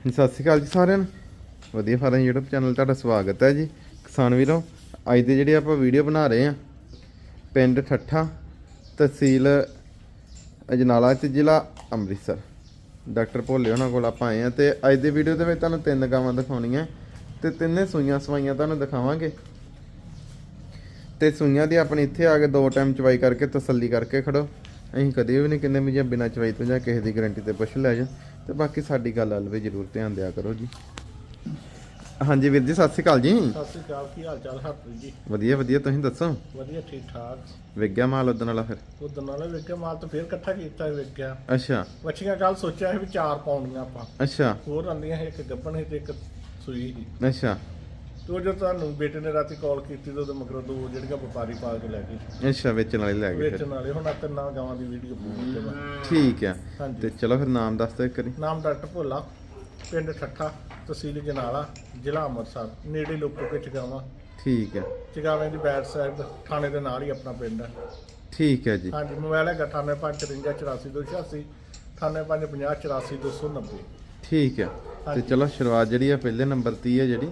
ਸਤਿ ਸ਼੍ਰੀ ਅਕਾਲ ਜੀ ਸਾਰਿਆਂ ਨੂੰ। ਵਧੀਆ ਫਾਰਮ YouTube ਚੈਨਲ ਤੁਹਾਡਾ ਸਵਾਗਤ ਹੈ ਜੀ। ਕਿਸਾਨ ਵੀਰੋ, ਅੱਜ ਦੇ ਜਿਹੜੀ ਆਪਾਂ ਵੀਡੀਓ ਬਣਾ ਰਹੇ ਆ ਪਿੰਡ ਠੱਠਾ ਤਹਿਸੀਲ ਅਜਨਾਲਾ ਤੇ ਜ਼ਿਲ੍ਹਾ ਅੰਮ੍ਰਿਤਸਰ। ਡਾਕਟਰ ਭੋਲੇ ਉਹਨਾਂ ਕੋਲ ਆਪਾਂ ਆਏ ਆ ਤੇ ਅੱਜ ਦੀ ਵੀਡੀਓ ਦੇ ਵਿੱਚ ਤੁਹਾਨੂੰ ਤਿੰਨ ਗਾਵਾਂ ਦਿਖਾਉਣੀਆਂ। ਤੇ ਤਿੰਨੇ ਸੂਈਆਂ ਸਵਾਈਆਂ ਤੁਹਾਨੂੰ ਦਿਖਾਵਾਂਗੇ। ਤੇ ਸੂਈਆਂ ਦੀ ਆਪਣੀ ਇੱਥੇ ਆ ਕੇ ਦੋ ਟਾਈਮ ਚਵਾਈ ਕਰਕੇ, ਤਸੱਲੀ ਕਰਕੇ ਖੜੋ। ਅਸੀਂ ਕਦੇ ਵੀ ਨਹੀਂ ਕਹਿੰਦੇ ਵੀ ਜਾਂ ਬਿਨਾਂ ਚਵਾਈ ਤੋਂ ਜਾਂ ਕਿਸੇ ਦੀ ਗਾਰੰਟੀ ਤੇ ਪੁੱਛ ਲੈ ਜਾ ਤੇ ਬਾਕੀ ਸਾਡੀ ਗੱਲ ਵੱਲ ਵੀ ਜ਼ਰੂਰ ਧਿਆਨ ਦਿਆ ਕਰੋ ਜੀ। ਹਾਂਜੀ ਵੀਰ ਜੀ ਸਤਿ ਸ਼੍ਰੀ ਅਕਾਲ ਜੀ। ਸਤਿ ਸ੍ਰੀ ਅਕਾਲ ਕੀ ਹਾਲ ਚਾਲ ਹਰਪ੍ਰੀਤ ਜੀ? ਵਧੀਆ ਵਧੀਆ ਤੁਸੀਂ ਦੱਸੋ? ਵਧੀਆ ਠੀਕ ਠਾਕ। ਵਿਗਿਆ ਮਾਲ ਉਦਣ ਵਾਲਾ ਫਿਰ? ਉਦੋਂ ਨਾਲੇ ਵੇਖਿਆ ਮਾਲ ਤਾਂ ਫੇਰ ਇਕੱਠਾ ਕੀਤਾ ਵੇਖਿਆ ਅੱਛਾ। ਵੱਛੀਆਂ ਕੱਲ ਸੋਚਿਆ ਸੀ ਵੀ ਚਾਰ ਪਾਉਣੀਆਂ ਆਪਾਂ। ਅੱਛਾ। ਹੋਰ ਆਂਦੀਆਂ ਇੱਕ ਗੱਬਣ ਸੀ ਤੇ ਇੱਕ ਸੂਈ ਅੱਛਾ। ਤੇ ਉਹ ਜਦੋਂ ਤੁਹਾਨੂੰ ਬੇਟੇ ਨੇ ਰਾਤੀ ਕਾਲ ਕੀਤੀ ਤੇ ਉਹਦੇ ਮਗਰੋਂ ਦੋ ਜਿਹੜੀਆਂ ਵਪਾਰੀ ਪਾ ਕੇ ਲੈ ਗਏ। ਅੱਛਾ ਵੇਚਣ ਵਾਲੇ ਲੈ ਗਏ ਫਿਰ। ਵੇਚਣ ਵਾਲੇ ਹੁਣ ਆ ਤਿੰਨਾਂ ਗਾਵਾਂ ਦੀ ਵੀਡੀਓ ਪਾਉਂਦੇ ਵਾ ਠੀਕ ਆ। ਹਾਂਜੀ। ਤੇ ਚਲੋ ਫਿਰ ਨਾਮ ਦੱਸ ਦਿਓ ਇੱਕ ਵਾਰੀ। ਨਾਮ ਡਾਕਟਰ ਭੋਲਾ ਪਿੰਡ ਠੱਠਾ ਤਹਿਸੀਲ ਜਨਾਲਾ ਜ਼ਿਲ੍ਹਾ ਅੰਮ੍ਰਿਤਸਰ ਨੇੜੇ ਲੋਕੋ ਕੇ ਚਗਾਵਾਂ। ਠੀਕ ਹੈ ਚਗਾਵੇਂ ਦੀ ਬੈਕ ਸਾਈਡ ਥਾਣੇ ਦੇ ਨਾਲ ਹੀ ਆਪਣਾ ਪਿੰਡ ਹੈ ਠੀਕ ਹੈ ਜੀ। ਹਾਂਜੀ ਮੋਬਾਈਲ ਹੈ 9854584286 9850584290 ਠੀਕ ਹੈ ਤੇ ਹਾਂਜੀ। ਚਲੋ ਸ਼ੁਰੂਆਤ ਜਿਹੜੀ ਆ ਪਹਿਲੇ ਨੰਬਰ 'ਤੇ ਹੀ ਹੈ ਜਿਹੜੀ।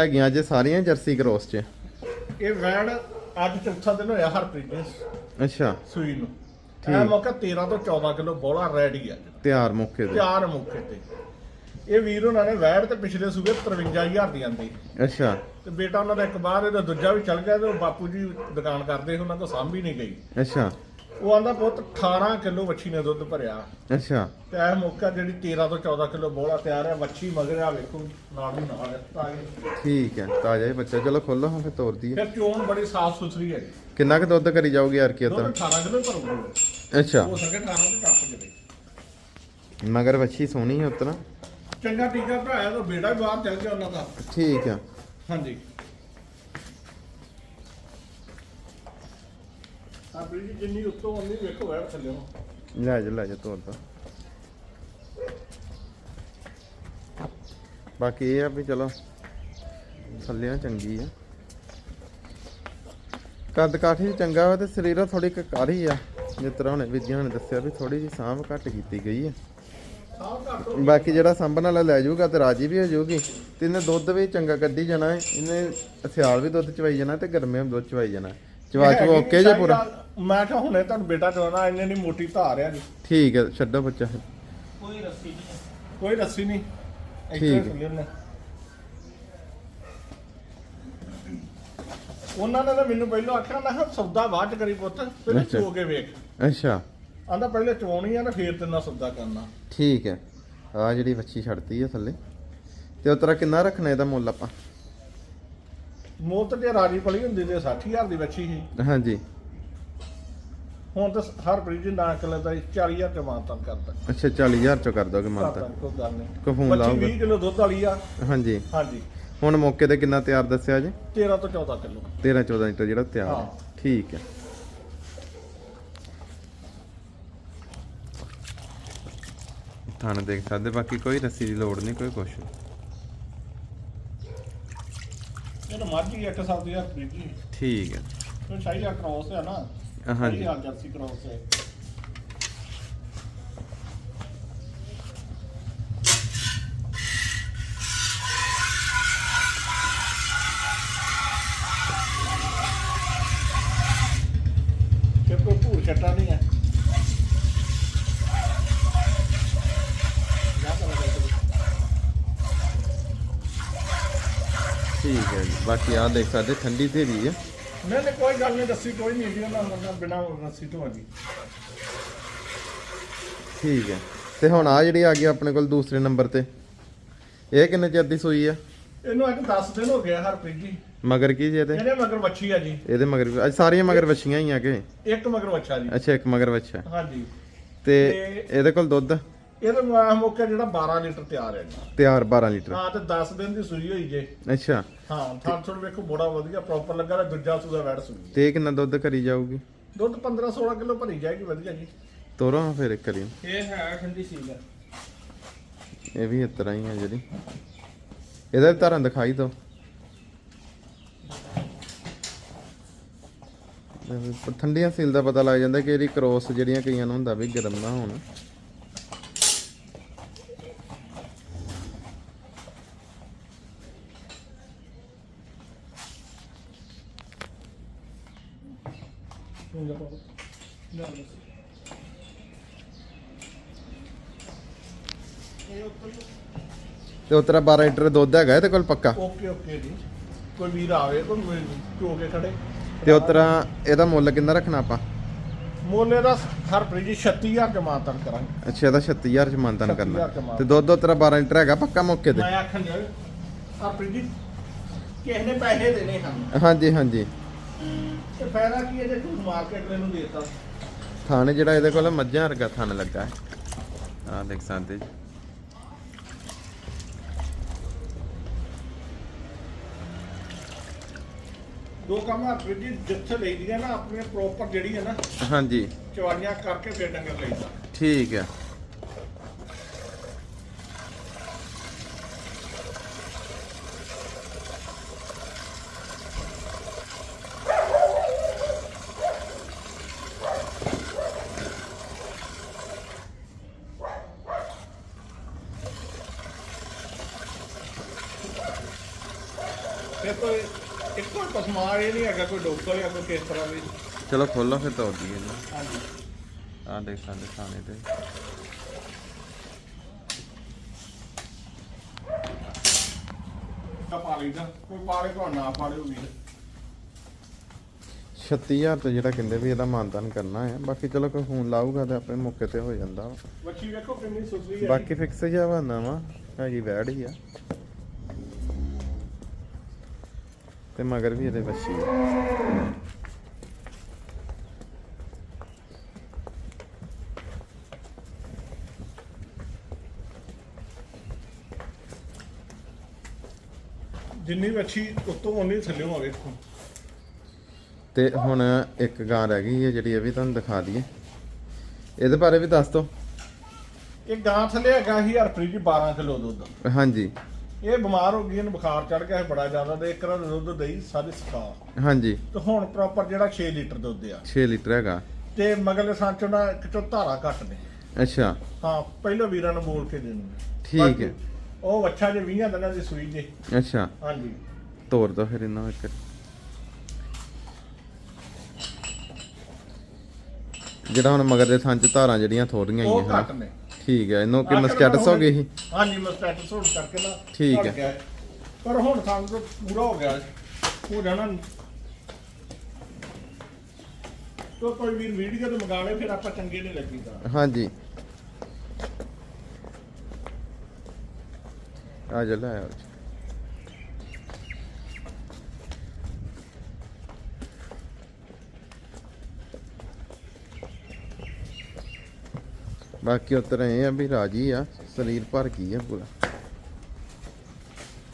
ਹੈਗੀਆਂ ਜੇ ਸਾਰੀਆਂ ਜਰਸੀ ਕ੍ਰੋਸ 'ਚ। ਇਹ ਵੈਣ ਅੱਜ ਚੌਥਾ ਦਿਨ ਹੋਇਆ ਹਰਪ੍ਰੀਤ ਦੇ ਅੱਛਾ। ਸੂਈ ਨੂੰ। ਇਹ ਮੌਕਾ 13 ਤੋਂ 14 ਕਿਲੋ ਬੋਲਾ ਰੈਡੀ ਆ। ਤਿਆਰ ਮੌਕੇ ਤੇ। ਚਾਰ ਮੌਕੇ ਤੇ। ਇਹ ਵੀਰ ਉਹਨਾਂ ਨੇ ਵੈੜ ਤੇ ਪਿਛਲੇ ਸੂਬੇ 53000 ਦੀ ਆਂਦੀ। ਅੱਛਾ। ਤੇ ਬੇਟਾ ਉਹਨਾਂ ਦਾ ਇੱਕ ਬਾਹਰ ਇਹਦਾ ਦੂਜਾ ਵੀ ਚੱਲ ਗਿਆ ਤੇ ਉਹ ਬਾਪੂ ਜੀ ਦੁਕਾਨ ਕਰਦੇ ਉਹਨਾਂ ਕੋਲ ਸਾਂਭੀ ਨਹੀਂ ਗਈ। ਅੱਛਾ। ਉਹ ਆਂਦਾ ਪੁੱਤ 18 ਕਿਲੋ ਵੱਛੀ ਨੇ ਦੁੱਧ ਭਰਿਆ। ਅੱਛਾ। ਤੇ ਇਹ ਮੌਕਾ ਜਿਹੜੀ 13 ਤੋਂ 14 ਕਿਲੋ ਬੋਲਾ ਤਿਆਰ ਹੈ ਵੱਛੀ ਮਗਰ ਆ ਵੇਖੋ ਨਾਲ ਹੀ ਨਾਲ ਹੈ। ਤਾਂ ਇਹ- ਠੀਕ ਹੈ ਤਾਜ਼ਾ ਹੀ ਬੱਚਾ। ਚਲੋ ਖੋਲੋ ਹਾਂ ਫਿਰ ਤੋਰਦੀ ਹੈ। ਫਿਰ ਚੋਣ ਬੜੀ ਸਾਫ਼ ਸੁਥਰੀ ਹੈ। ਕਿੰਨਾ ਕੁ ਦੁੱਧ ਕਰੀ ਜਾਊਗੀ ਯਾਰ ਕੀ ਦੁੱਧ ਤਾਂ 18 ਕਿਲੋ ਭਰੂਗਾ ਅੱਛਾ। ਹੋ ਸਕੇ 18 ਤੇ ਟੱਪ ਜਵੇ ਮਗਰ ਵੱਛੀ ਸੋਹਣੀ ਹੈ ਉਤਨਾ ਚੰਗਾ ਟੀਕਾ ਭਰਾਇਆ ਤਾਂ ਬੇੜਾ ਵੀ ਬਾਹਰ ਚੱਲ ਗਿਆ ਉਹਨਾਂ ਦਾ। ਠੀਕ ਆ ਹਾਂਜੀ। ਆ ਬੀਜੀ ਜਿੰਨੀ ਉੱਤੋਂ ਆਉਂਦੀ ਵੇਖੋ ਵੈਰ ਥੱਲੇ ਲੈ ਜਾ ਲੈ ਜਾ ਤੋਰਦਾ ਬਾਕੀ ਇਹ ਆ ਵੀ ਚਲੋ ਥੱਲਿਆਂ ਚੰਗੀ ਆ। ਕੱਦ ਕਾਠੀ ਚੰਗਾ ਵਾ ਤੇ ਸਰੀਰਾ ਥੋੜੀ ਕਕਾਰੀ ਆ। ਜਿਸ ਤਰ੍ਹਾਂ ਹੁਣੇ ਵਿਜੀਆਂ ਨੇ ਦੱਸਿਆ ਵੀ ਥੋੜੀ ਜਿਹੀ ਸਾਂਭ ਘੱਟ ਕੀਤੀ ਗਈ ਆ। ਬਾਕੀ ਜਿਹੜਾ ਸਾਂਭਣ ਵਾਲਾ ਲੈ ਜਾਊਗਾ ਤੇ ਰਾਜੀ ਵੀ ਹੋ ਜਾਊਗੀ। ਤੇ ਇਹਨੇ ਦੁੱਧ ਵੀ ਚੰਗਾ ਕੱਢੀ ਜਾਣਾ ਇਹਨੇ ਸਿਆਲ ਵੀ ਦੁੱਧ ਚਵਾਈ ਜਾਣਾ ਤੇ ਗਰਮੀਆਂ ਵੀ ਦੁੱਧ ਚਵਾਈ ਜਾਣਾ। ਚਵਾ ਚਵਾ ਓਕੇ ਜੇ ਪੂਰਾ? ਮੈਂ ਕਿਹਾ ਹੁਣੇ ਤੁਹਾਨੂੰ ਬੇਟਾ ਚਵਾਉਣਾ ਇੰਨੇ ਨਹੀਂ ਮੋਟੀ ਧਾਰ ਆ ਜੀ ਠੀਕ ਹੈ ਛੱਡੋ ਬੱਚਾ ਕੋਈ ਰੱਸੀ ਨਹੀਂ ਕੋਈ ਰੱਸੀ ਨਹੀਂ। ਇੱਥੇ ਠੀਕ ਹੈ। ਉਹਨੇ। ਨੇ ਤਾਂ ਮੈਨੂੰ ਪਹਿਲਾਂ ਆਖਿਆ ਮੈਂ ਕਿਹਾ ਸੌਦਾ ਬਾਅਦ ਚ ਕਰੀ ਪੁੱਤ ਪਹਿਲਾਂ। ਚੋ ਕੇ ਵੇਖ। ਅੱਛਾ। ਆਂਦਾ ਪਹਿਲੇ ਚਵਾਉਣੀ ਆ ਨਾ ਫੇਰ ਤੇ ਨਾ ਸੌਦਾ ਕਰਨਾ। ਠੀਕ ਹੈ। ਆ ਜਿਹੜੀ ਵੱਛੀ ਛੱਡਤੀ ਹੈ ਥੱਲੇ। ਤੇ ਉਹ ਤਰ੍ਹਾਂ ਕਿੰਨਾ ਰੱਖਣਾ ਇਹਦਾ ਮੁੱਲ ਆਪਾਂ? ਮੋਤ ਤੇ ਰਾਜੀ ਪਲੀ ਹੁੰਦੀ ਤੇ 60000 ਦੀ ਬੱਚੀ ਸੀ। ਹਾਂਜੀ। ਹੁਣ ਤਾਂ ਹਰ ਬ੍ਰਿਜ ਨਾ ਕਿਲੇ ਦਾ 40000 ਚ ਮਾਨਤਨ ਕਰਦਾ ਅੱਛਾ 40000 ਚੋਂ ਕਰ ਦੋਗੇ ਕਰਦਾ ਮਾਨਤਾ ਕੋਈ ਗੱਲ ਨਹੀਂ। ਕੋਈ ਫੋਨ ਲਾਓਗੇ? 20 ਕਿਲੋ ਦੁੱਧ ਵਾਲੀ ਆ। ਹਾਂਜੀ। ਹਾਂਜੀ। ਹੁਣ ਮੌਕੇ ਤੇ ਕਿੰਨਾ ਤਿਆਰ ਦੱਸਿਆ ਜੀ? 13 ਤੋਂ 14 ਕਿਲੋ। 13 14 ਲੀਟਰ ਜਿਹੜਾ ਤਿਆਰ ਹੈ। ਠੀਕ ਹੈ। ਥਾਣ ਦੇਖ ਸਕਦੇ ਬਾਕੀ ਕੋਈ ਰੱਸੀ ਦੀ ਲੋੜ ਨਹੀਂ ਕੋਈ ਕੁਛ ਨੀ। ਮਰਜ਼ੀ ਇੱਕ ਸਾਲ ਦੀ ਹਰ ਬ੍ਰਿਜ ਠੀਕ ਹੈ। ਸ਼ਾਹੀ ਆ ਕ੍ਰੋਸ ਹੈ ਨਾ। ਹਾਂਜੀ। ਆ ਜਰਸੀ ਕ੍ਰੋਸ ਹੈ। ਬਾਕੀ ਆ ਦੇਖ ਸਕਦੇ ਠੰਡੀ ਧੀਰੀ ਹੈ ਨਹੀਂ ਨਹੀਂ ਕੋਈ ਗੱਲ ਨਹੀਂ ਦੱਸੀ ਕੋਈ ਨਹੀਂ ਜੀ ਉਹਨਾਂ ਬਿਨਾ ਰੱਸੀ ਤੋਂ ਆ ਠੀਕ ਹੈ। ਤੇ ਹੁਣ ਆ ਜਿਹੜੀ ਆ ਗਈ ਆਪਣੇ ਕੋਲ ਦੂਸਰੇ ਨੰਬਰ ਤੇ ਇਹ ਕਿੰਨੇ ਚਿਰ ਦੀ ਸੂਈ ਆ? ਇਹਨੂੰ ਅੱਜ 10 ਦਿਨ ਹੋ ਗਏ ਹਰਪ੍ਰੀਤ ਜੀ। ਮਗਰ ਕੀ ਜੀ ਇਹਦੇ? ਇਹਨੇ ਮਗਰ ਵੱਛੀ ਆ ਜੀ। ਇਹਦੇ ਮਗਰ ਅੱਜ ਸਾਰੀਆਂ ਮਗਰ ਵੱਛੀਆਂ ਹੀ ਆ ਕਿ? ਇੱਕ ਮਗਰ ਵੱਛਾ ਜੀ। ਅੱਛਾ ਇੱਕ ਮਗਰ ਵੱਛਾ। ਹਾਂਜੀ। ਤੇ- ਇਹਦੇ ਕੋਲ ਦੁੱਧ? ਇਹਦਾ ਮੈਂ ਮੌਕੇ ਜਿਹੜਾ 12 ਲੀਟਰ ਤਿਆਰ ਹੈ ਜੀ। ਤਿਆਰ 12 ਲੀਟਰ। ਹਾਂ ਤੇ 10 ਦਿਨ ਦੀ ਸੂਈ ਹੋਈ ਜੇ। ਅੱਛਾ। ਹਾਂ ਥਾਂ ਥੋੜ ਵੇਖੋ ਬੜਾ ਵਧੀਆ ਪ੍ਰੋਪਰ ਲੱਗਾ ਤੇ ਦੂਜਾ ਸੂਆ ਵੈੜ ਸੂਈ ਤੇ ਕਿੰਨਾ ਦੁੱਧ ਕਰੀ ਜਾਊਗੀ? ਦੁੱਧ 15 16 ਕਿਲੋ ਭਰੀ ਜਾਏਗੀ ਵਧੀਆ ਜੀ। ਤੋਰੋ ਹਾਂ ਫਿਰ ਇੱਕ ਕਰੀ ਇਹ ਹੈ ਠੰਡੀ ਸੀਲ। ਇਹ ਵੀ ਇਸ ਤਰ੍ਹਾਂ ਹੀ ਆ ਜਿਹੜੀ। ਇਹਦਾ ਵੀ ਧਾਰਾਂ ਦਿਖਾਈ ਦੋ ਠੰਡੀਆਂ ਸੀਲ ਦਾ ਪਤਾ ਲੱਗ ਜਾਂਦਾ ਕਿ ਇਹਦੀ ਕ੍ਰੋਸ ਜਿਹੜੀਆਂ ਕਈਆਂ ਨੂੰ ਹੁੰਦਾ ਵੀ ਗਰਮ ਨਾ ਹੋਣ ਚੁੰਗਾ ਪਾਓ ਨਾ ਬਸ ਇਹ ਉੱਪਰ ਤੇ ਉਤਰਾ 12 ਲੀਟਰ ਦੁੱਧ ਹੈਗਾ ਇਹਦੇ ਕੋਲ ਪੱਕਾ? ਓਕੇ ਓਕੇ ਜੀ। ਕੋਈ ਵੀਰ ਆਵੇ ਕੋਈ ਚੋ ਕੇ ਖੜੇ। ਤੇ ਉਤਰਾ ਇਹਦਾ ਮੁੱਲ ਕਿੰਨਾ ਰੱਖਣਾ ਆਪਾਂ? ਮੋਲੇ ਦਾ ਹਰਪ੍ਰੀਤ ਜੀ 36000 ਜਮਾਤਨ ਕਰਾਂਗੇ। ਅੱਛਾ ਇਹਦਾ 36000 ਚ ਮੰਤਨ 36,000 ਕਰਨਾ। ਚ। ਤੇ ਦੁੱਧ ਉਤਰਾ 12 ਲੀਟਰ ਹੈਗਾ ਪੱਕਾ ਮੌਕੇ ਤੇ? ਮੈਂ ਆਖਣ ਜਾ ਹਰਪ੍ਰੀਤ ਜੀ ਕਿਸੇ ਨੇ ਪੈਸੇ ਦੇਣੇ ਹਨ। ਹਾਂਜੀ ਹਾਂਜੀ। ਤੇ ਫਾਇਦਾ ਕੀ ਹੈ ਜੇ ਤੂੰ ਮਾਰਕੀਟ ਨੂੰ ਦੇਤਾ? ਥਾਣੇ ਜਿਹੜਾ ਇਹਦੇ ਕੋਲ ਮੱਝਾਂ ਵਰਗਾ ਥਣ ਲੱਗਾ ਹੈ। ਆ ਦੇਖ ਸਕਦੇ ਜੀ। ਦੋ ਕੰਮ ਹਰਪ੍ਰੀਤ ਜੀ ਜਿੱਥੇ ਲਈਦੀਆਂ ਨਾ ਆਪਣੇ ਪ੍ਰੋਪਰ ਜਿਹੜੀ ਹੈ ਨਾ ਹਾਂਜੀ। ਚਵਾਈਆਂ ਕਰਕੇ ਫਿਰ ਡੰਗਰ ਲਈਦਾ। ਠੀਕ ਹੈ। ਫਿਰ ਕੋਈ ਇੱਕੋ ਪਸਮਾਰ ਇਹ ਨਹੀਂ ਹੈਗਾ ਕੋਈ ਡੋਕਰ ਜਾਂ ਕੋਈ ਕਿਸ ਤਰ੍ਹਾਂ ਵੀ। ਚਲੋ ਖੋਲੋ ਫਿਰ ਤੋੜ ਦਈਏ ਜੀ। ਹਾਂਜੀ। ਆ ਦੇਖ ਥਾਣੇ ਤੇ ਤਾਂ ਪਾ ਲਈਦਾ ਕੋਈ ਪਾਲੇ ਕੋ ਨਾ ਪਾਲਿਓ ਵੀਰ 36000 ਤੇ ਜਿਹੜਾ ਕਹਿੰਦੇ ਵੀ ਇਹਦਾ ਮਾਨਤਾਨ ਕਰਨਾ ਹੈ ਬਾਕੀ ਚਲੋ ਕੋਈ ਫੋਨ ਲਾਊਗਾ ਤੇ ਆਪਣੇ ਮੌਕੇ ਤੇ ਹੋ ਜਾਂਦਾ। ਵਾ। ਬੱਚੀ ਵੇਖੋ ਕਿੰਨੀ ਸੁਸਰੀ ਹੈ ਬਾਕੀ ਫਿਕਸ ਜਿਹਾ ਬਣਾ ਵਾ ਹੈਗੀ ਵੈੜ ਹੀ ਆ। ਤੇ ਮਗਰ ਵੀ ਇਹਦੇ ਆ। ਜਿੰਨੀ ਬੱਚੀ ਉੱਤੋਂ ਉਨੀ ਥੱਲੇੋਂ ਆ ਵੇਖੋ ਤੇ ਹੁਣ ਇੱਕ ਗਾਂ ਰਹਿ ਗਈ ਹੈ ਜਿਹੜੀ ਇਹ ਵੀ ਤੁਹਾਨੂੰ ਦਿਖਾ ਦਈਏ। ਇਹਦੇ ਬਾਰੇ ਵੀ ਦੱਸ ਦਿਓ। ਇਹ ਗਾਂ ਥੱਲੇ ਹੈਗਾ ਸੀ ਹਰਪ੍ਰੀਤ ਜੀ 12 ਕਿਲੋ ਦੁੱਧ। ਹਾਂਜੀ। ਇਹ ਬਿਮਾਰ ਹੋ ਗਈ ਇਹਨੂੰ ਬੁਖਾਰ ਚੜ ਗਿਆ ਸੀ ਬੜਾ ਜ਼ਿਆਦਾ ਤੇ ਇੱਕ ਰਾਂ ਦੁੱਧ ਦਈ ਸਾਰੀ ਸਕਾ ਹਾਂਜੀ। ਤੇ ਹੁਣ ਪ੍ਰੋਪਰ ਜਿਹੜਾ 6 ਲੀਟਰ ਦੁੱਧ ਆ। 6 ਲੀਟਰ ਹੈਗਾ। ਤੇ ਮਗਲੇ ਸਾਂਚੋਂ ਨਾ ਇੱਕ ਚੋਂ ਧਾਰਾ ਘੱਟ ਨੇ ਅੱਛਾ। ਹਾਂ ਪਹਿਲਾਂ ਵੀਰਾਂ ਨੂੰ ਬੋਲ ਕੇ ਦੇਣੀ ਠੀਕ ਹੈ। ਉਹ ਵੱਛਾ ਜੇ 20 ਦਿਨਾਂ ਦੀ ਸੂਈ ਜੇ। ਅੱਛਾ। ਹਾਂਜੀ। ਤੋਰ ਦੋ ਫਿਰ ਇਹਨਾਂ ਇੱਕ। ਜਿਹੜਾ ਹੁਣ ਮਗਰ ਦੇ ਥਾਂ ਚ ਧਾਰਾਂ ਜਿਹੜੀਆਂ ਥੋੜੀਆਂ ਉਹ ਆਈਆਂ ਘੱਟ ਹਨ। ਨੇ। ਠੀਕ ਹੈ ਇਹਨੂੰ ਕਿ ਆਖਰ ਮਸਟੈਟਸ ਹੋ ਗਈ ਸੀ ਹਾਂਜੀ ਮਸਟੈਟਸ ਹੋਣ ਕਰਕੇ ਨਾ ਠੀਕ ਘੱਟ ਹੈ। ਗਿਆ। ਪਰ ਹੁਣ ਸਾਨੂੰ ਤਾਂ ਪੂਰਾ ਹੋ ਗਿਆ ਹੋ ਜਾਣਾ ਤੋ ਕੋਈ ਵੀਰ ਵੀਡੀਓ ਤੇ ਮੰਗਾ ਲੈ ਫਿਰ ਆਪਾਂ ਚੰਗੇ ਨਹੀਂ ਲੱਗੀਦਾ ਹਾਂਜੀ ਆ ਜਾ ਲੈ ਆਓ ਜੀ। ਬਾਕੀ ਉਤਰ ਇਹ ਆ ਵੀ ਰਾਜੀ ਆ ਸਰੀਰ ਭਰ ਗਈ ਆ ਪੂਰਾ।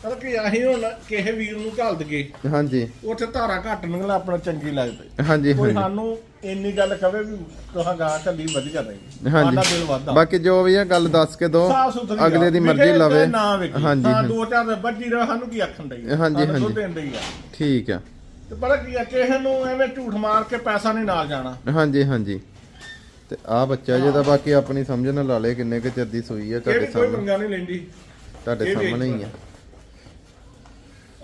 ਚਲ ਕਿ ਅਸੀਂ ਹੁਣ ਕਿਸੇ ਵੀਰ ਨੂੰ ਘੱਲ ਦਗੇ ਹਾਂਜੀ। ਉੱਥੇ ਧਾਰਾ ਘੱਟ ਨਿਕਲ ਆਪਣਾ ਚੰਗੀ ਲੱਗਦੀ ਹਾਂਜੀ ਕੋਈ ਹਾਂਜੀ। ਸਾਨੂੰ ਇੰਨੀ ਗੱਲ ਕਵੇ ਵੀ ਤੁਹਾਂ ਗਾਂ ਢੱਲੀ ਵਧੀਆ ਰਹੀ। ਹਾਂਜੀ। ਸਾਡਾ ਦਿਲ ਵਾਦਾ ਬਾਕੀ ਜੋ ਵੀ ਆ ਗੱਲ ਦੱਸ ਕੇ ਦੋ ਸਾਫ਼ ਸੁਥਰੀ ਅਗਲੇ ਦੀ। ਮਰਜ਼ੀ ਲਵੇ। ਹਾਂਜੀ ਹਾਂ ਹਾਂਜੀ। ਦੋ ਚਾਰ ਬੱਜੀ ਰਹੇ ਸਾਨੂੰ ਕੀ ਆਖਣ ਦਈ ਹਾਂਜੀ, ਹਾਂਜੀ। ਦੇਣ ਡਈ ਆ। ਠੀਕ ਆ। ਤੇ ਪਤਾ ਕੀ ਆ ਕਿਸੇ ਨੂੰ ਐਵੇਂ ਝੂਠ ਮਾਰ ਕੇ ਪੈਸਾ ਨਹੀਂ ਨਾਲ ਜਾਣਾ। ਹਾਂਜੀ ਹਾਂਜੀ। ਤੇ ਆ ਬੱਚਾ ਜਿਹਦਾ ਬਾਕੀ ਆਪਣੀ ਸਮਝ ਨਾਲ ਲਾ ਲੇ ਕਿੰਨੇ ਕੁ ਚਿਰ ਦੀ ਸੂਈ ਆ ਇਹ ਤੁਹਾਡੇ ਵੀ ਕੋਈ ਸਾਹਮਣੇ। ਪੰਗਾ ਨਹੀਂ ਲੈਂਦੀ। ਤੁਹਾਡੇ ਇਹ ਵੀ ਸਾਹਮਣੇ ਹੀ ਆ।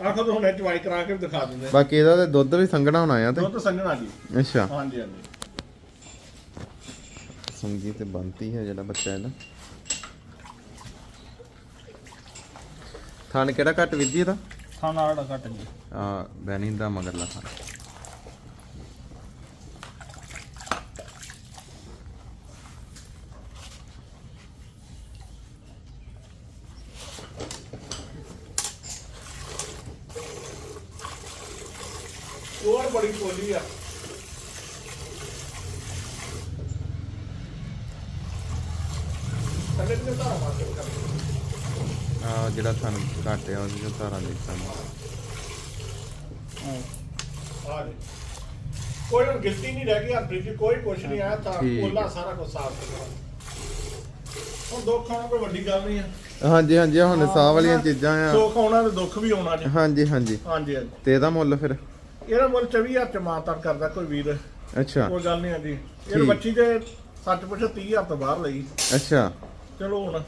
ਆਖੋ ਤਾਂ ਹੁਣੇ ਚਵਾਈ ਕਰਾ ਕੇ ਵੀ ਦਿਖਾ ਦਿੰਦੇ ਬਾਕੀ ਇਹਦਾ ਤੇ ਦੁੱਧ ਵੀ ਸੰਘਣਾ ਹੋਣਾ ਆ ਤੇ? ਦੁੱਧ ਸੰਗਣਾ ਜੀ। ਅੱਛਾ। ਹਾਂਜੀ ਹਾਂਜੀ। ਸੰਗੀ ਤੇ ਬੰਤੀ ਹੈ ਜਿਹੜਾ ਬੱਚਾ ਇਹਦਾ। ਥਾਨ ਕਿਹੜਾ ਘੱਟ ਵਿਧੀ ਇਹਦਾ? ਖਾਣਾ ਆੜਾ ਘਟ ਜੀ। ਆ ਬੈਣੀ ਦਾ ਮਗਰਲਾ ਥਾਨ ਹੋਰ ਬੜੀ ਪੋਲੀ ਆ। ਥੱਲੇ ਤੇ ਧਾਰਾ ਮਾਰ ਕੇ ਕਰ ਆ ਜਿਹੜਾ ਥਾਨ ਘੱਟ ਆ ਉਹਦੀ ਧਾਰਾਂ ਦੇਖ ਸਕਦੇ ਆ ਜੀ ਕੋਈ ਹੁਣ ਗਿਲਤੀ ਨਹੀਂ ਰਹਿ ਗਈ ਹਰਪ੍ਰੀਤ ਜੀ ਕੋਈ ਕੁਛ ਨਹੀਂ ਆਇਆ ਤਾਂ ਠੀਕ। ਕੋਲਾ ਸਾਰਾ ਕੁਝ ਸਾਫ਼ ਸੁਥਰਾ ਹੁਣ ਦੁੱਖ ਆਉਣਾ ਕੋਈ ਵੱਡੀ ਗੱਲ ਨਹੀਂ ਆ। ਹਾਂਜੀ ਹਾਂਜੀ ਹੁਣ ਸਾਹ ਵਾਲੀਆਂ ਚੀਜ਼ਾਂ ਆ। ਸੁੱਖ ਆਉਣਾ ਤੇ ਦੁੱਖ ਵੀ ਆਉਣਾ ਜੀ। ਹਾਂਜੀ ਹਾਂਜੀ। ਹਾਂਜੀ ਹਾਂਜੀ। ਤੇ ਇਹਦਾ ਮੁੱਲ ਫਿਰ? ਇਹਦਾ ਮੁੱਲ 24000 ਚ ਮਾਤਰ ਕਰਦਾ ਕੋਈ ਵੀਰ। ਅੱਛਾ। ਕੋਈ ਗੱਲ ਨਹੀਂ ਆਂਦੀ। ਇਹ ਠੀਕ। ਬੱਚੀ ਦੇ ਸੱਚ ਪੁੱਛ 30000 ਤੋਂ ਬਾਹਰ ਲਈ। ਅੱਛਾ। ਚਲੋ ਹੁਣ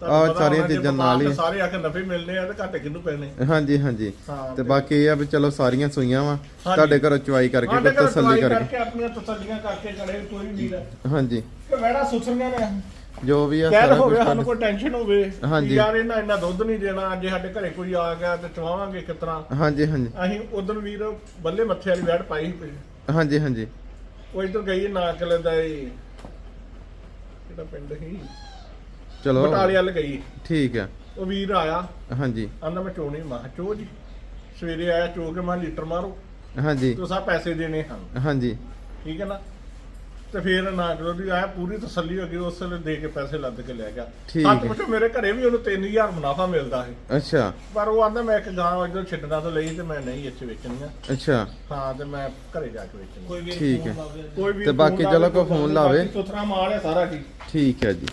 ਤੁਹਾਨੂੰ ਆਹ ਪਤਾ ਸਾਰੀਆਂ ਹੋਣਾ ਜੇ ਚੀਜ਼ਾਂ ਨਾਲ ਹੀ। ਤੇ ਸਾਰੇ ਆ ਕੇ ਨਫੇ ਮਿਲਨੇ ਆ ਤੇ ਘਾਟੇ ਕਿਹਨੂੰ ਪੈਣੇ? ਹਾਂਜੀ ਹਾਂਜੀ। ਹਾਂ ਤੇ ਬਾਕੀ ਇਹ ਆ ਵੀ ਚਲੋ ਸਾਰੀਆਂ ਸੂਈਆਂ ਵਾ। ਤੁਹਾਡੇ ਘਰੋਂ ਚੁਆਈ ਕਰਕੇ ਸਾਡੇ ਘਰ ਤਸੱਲੀ ਦਵਾਈ ਕਰਕੇ। ਕਰਕੇ ਆਪਣੀਆਂ ਤਸੱਲੀਆਂ ਕਰਕੇ ਕਰੇ ਕੋਈ ਵੀ ਹੈ ਹਾਂਜੀ। ਕਿ ਵੜਾ ਸੁਸਰੀਆਂ ਨੇ। ਜੋ ਵੀ ਆ ਕਹਿ ਸਾਰਾ ਹੋਵੇ ਕੁਝ ਸਾਨੂੰ ਕੋਈ ਟੈਨਸ਼ਨ ਹੋਵੇ ਹਾਂਜੀ। ਯਾਰ ਇਹਨਾਂ ਇੰਨਾ ਦੁੱਧ ਨਹੀਂ ਦੇਣਾ ਜੇ ਸਾਡੇ ਘਰੇ ਕੋਈ ਆ ਗਿਆ ਤੇ ਚਵਾਵਾਂਗੇ ਤਰ੍ਹਾਂ। ਹਾਂਜੀ ਹਾਂਜੀ। ਅਸੀਂ ਉਦੋਂ ਵੀਰ ਬੱਲੇ ਮੱਥੇ ਵਾਲੀ ਵੈੜ ਪਾਈ ਸੀ। ਹਾਂਜੀ ਹਾਂਜੀ। ਉਹ ਇਧਰ ਗਈ ਨਾ ਕਿਲੇ ਦਾ ਇਹ ਕਿਹੜਾ ਪਿੰਡ ਸੀ? ਚਲੋ। ਬਟਾਲੇ ਵੱਲ ਗਈ। ਠੀਕ ਆ। ਉਹ ਵੀਰ ਆਇਆ। ਹਾਂਜੀ। ਆਂਦਾ ਮੈਂ ਚੋਣੀ ਮਾਂ ਚੋ ਜੀ ਸਵੇਰੇ ਆਇਆ ਚੋ ਕੇ ਮੈਂ ਲੀਟਰ ਮਾਰੋ। ਹਾਂਜੀ। ਤੁਸੀਂ ਪੈਸੇ ਦੇਣੇ ਹਨ। ਹਾਂਜੀ। ਠੀਕ ਹੈ ਨਾ? ਤੇ ਫਿਰ ਨਾ ਕਰੋ ਦੀ ਆਇਆ ਪੂਰੀ ਤਸੱਲੀ ਹੋ ਗਈ ਉਸ ਵੇਲੇ ਦੇ ਕੇ ਪੈਸੇ ਲੱਦ ਕੇ ਲੈ ਗਿਆ। ਠੀਕ ਸੱਚ ਹੈ। ਪੁੱਛੋ ਮੇਰੇ ਘਰੇ ਵੀ ਉਹਨੂੰ 3000 ਮੁਨਾਫਾ ਮਿਲਦਾ ਸੀ। ਅੱਛਾ। ਪਰ ਉਹ ਆਂਦਾ ਮੈਂ ਇੱਕ ਗਾਂ ਇਧਰ ਛੱਡਣਾ ਤੋਂ ਲਈ ਤੇ ਮੈਂ ਨਹੀਂ ਇੱਥੇ ਵੇਚਣੀ ਆ। ਅੱਛਾ। ਹਾਂ ਤੇ ਮੈਂ ਘਰੇ ਜਾ ਕੇ ਵੇਚਣੀ ਕੋਈ ਵੀ ਠੀਕ ਹੈ। ਕੋਈ ਵੀ ਤੇ ਬਾਕੀ ਚਲੋ ਕੋਈ ਫੋਨ ਲਾਵੇ। ਸੁਥਰਾ ਮਾਲ ਹੈ ਸਾਰਾ ਜੀ ਠੀਕ ਹੈ ਜੀ।